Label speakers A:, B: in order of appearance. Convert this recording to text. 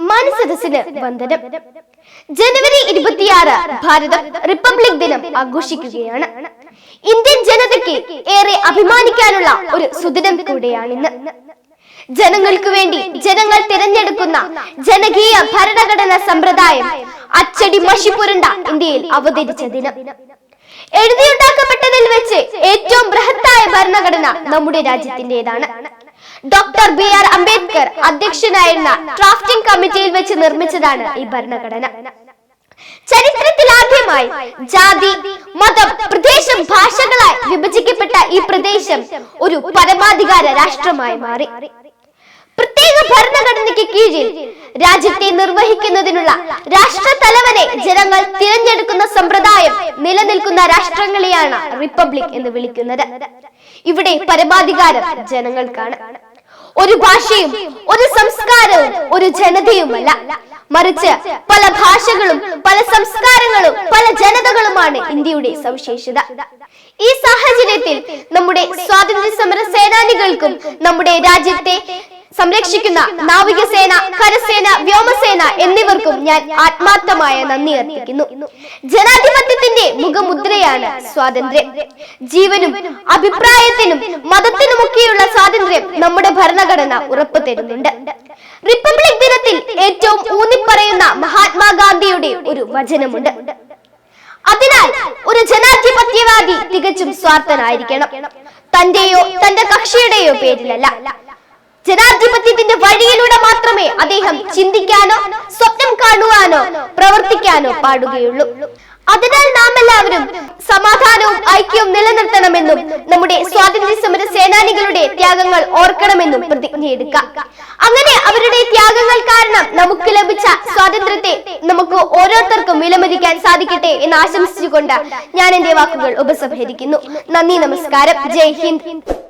A: മാനസദസ്സിന് വന്ദനം. ജനുവരി ഇരുപത്തിയാറ് ഭാരതം റിപ്പബ്ലിക് ദിനം ആഘോഷിക്കുകയാണ്. ഇന്ത്യൻ ജനതയ്ക്ക് ഏറെ അഭിമാനിക്കാനുള്ള ഒരു സുദിനം കൂടെയാണിന്ന്. ജനങ്ങൾക്ക് വേണ്ടി ജനങ്ങൾ തിരഞ്ഞെടുക്കുന്ന ജനകീയ ഭരണഘടന സമ്പ്രദായം അച്ചടി മഷി പുരണ്ട ഇന്ത്യയിൽ അവതരിച്ച ദിനം. എഴുതിയുണ്ടാക്കപ്പെട്ടതിൽ വെച്ച് ഏറ്റവും ബൃഹത്തായ ഭരണഘടന നമ്മുടെ രാജ്യത്തിന്റേതാണ് ഡോക്ടർ ബി ആർ അംബേദ്കർ അധ്യക്ഷനായിരുന്ന ഡ്രാഫ്റ്റിംഗ് കമ്മിറ്റിയിൽ വെച്ച് നിർമ്മിച്ചതാണ് ഈ ഭരണഘടന. ചരിത്രത്തിൽ ആദ്യമായി ജാതി മതം പ്രദേശം ഭാഷകളായി വിഭജിക്കപ്പെട്ട ഈ പ്രദേശം ഒരു പരമാധികാര രാഷ്ട്രമായി മാറി. പ്രത്യേക ഭരണഘടനയ്ക്ക് കീഴിൽ രാജ്യത്തെ നിർവഹിക്കുന്നതിനുള്ള രാഷ്ട്ര തലവനെ ജനങ്ങൾ തിരഞ്ഞെടുക്കുന്ന സമ്പ്രദായം നിലനിൽക്കുന്ന രാഷ്ട്രങ്ങളെയാണ് റിപ്പബ്ലിക് എന്ന് വിളിക്കുന്നത്. ഇവിടെ പരമാധികാരം ജനങ്ങൾക്കാണ്. ഒരു ഭാഷയും ഒരു സംസ്കാരവും ഒരു ജനതയുമല്ല. മറിച്ച് പല ഭാഷകളും പല സംസ്കാരങ്ങളും പല ജനതകളുമാണ് ഇന്ത്യയുടെ സവിശേഷത. ഈ സാഹചര്യത്തിൽ നമ്മുടെ സ്വാതന്ത്ര്യ സമര സേനാനികൾക്കും നമ്മുടെ രാജ്യത്തെ സംരക്ഷിക്കുന്ന നാവികസേന കരസേന വ്യോമസേന എന്നിവർക്കും ഞാൻ ആത്മാർത്ഥമായ നന്ദി അർപ്പിക്കുന്നു. ജനാധിപത്യത്തിന്റെ മുഖമുദ്രയാണ് സ്വാതന്ത്ര്യം. ജീവനും അഭിപ്രായത്തിനും മതത്തിനുമൊക്കെയുള്ള സ്വാതന്ത്ര്യം നമ്മുടെ ഭരണഘടന ഉറപ്പു തരുന്നുണ്ട് റിപ്പബ്ലിക് ദിനത്തിൽ ഏറ്റവും ഊന്നിപ്പറയുന്ന മഹാത്മാഗാന്ധിയുടെ ഒരു വചനമുണ്ട്. അതിനാൽ ഒരു ജനാധിപത്യവാദി തികച്ചും സ്വാർത്ഥനായിരിക്കണം. തന്റെയോ തന്റെ കക്ഷിയുടെയോ പേരിലല്ല. ജനാധിപത്യത്തിന്റെ വഴിയിലൂടെ മാത്രമേ അദ്ദേഹം ചിന്തിക്കാനോ സ്വപ്നം കാണുവാനോ പ്രവർത്തിക്കാനോ പാടുകയുള്ളൂ. അതിനാൽ നാം എല്ലാവരും സമാധാനവും ഐക്യവും നിലനിർത്തണമെന്നും നമ്മുടെ സ്വാതന്ത്ര്യ സമര സേനാനികളുടെ ത്യാഗങ്ങൾ ഓർക്കണമെന്നും പ്രതിജ്ഞയെടുക്കാം അങ്ങനെ അവരുടെ ത്യാഗങ്ങൾ കാരണം നമുക്ക് ലഭിച്ച സ്വാതന്ത്ര്യത്തെ നമുക്ക് ഓരോരുത്തർക്കും വിലമതിക്കാൻ സാധിക്കട്ടെ എന്ന് ആശംസിച്ചുകൊണ്ട് ഞാൻ എന്റെ വാക്കുകൾ ഉപസംഹരിക്കുന്നു. നന്ദി നമസ്കാരം. ജയ് ഹിന്ദ്.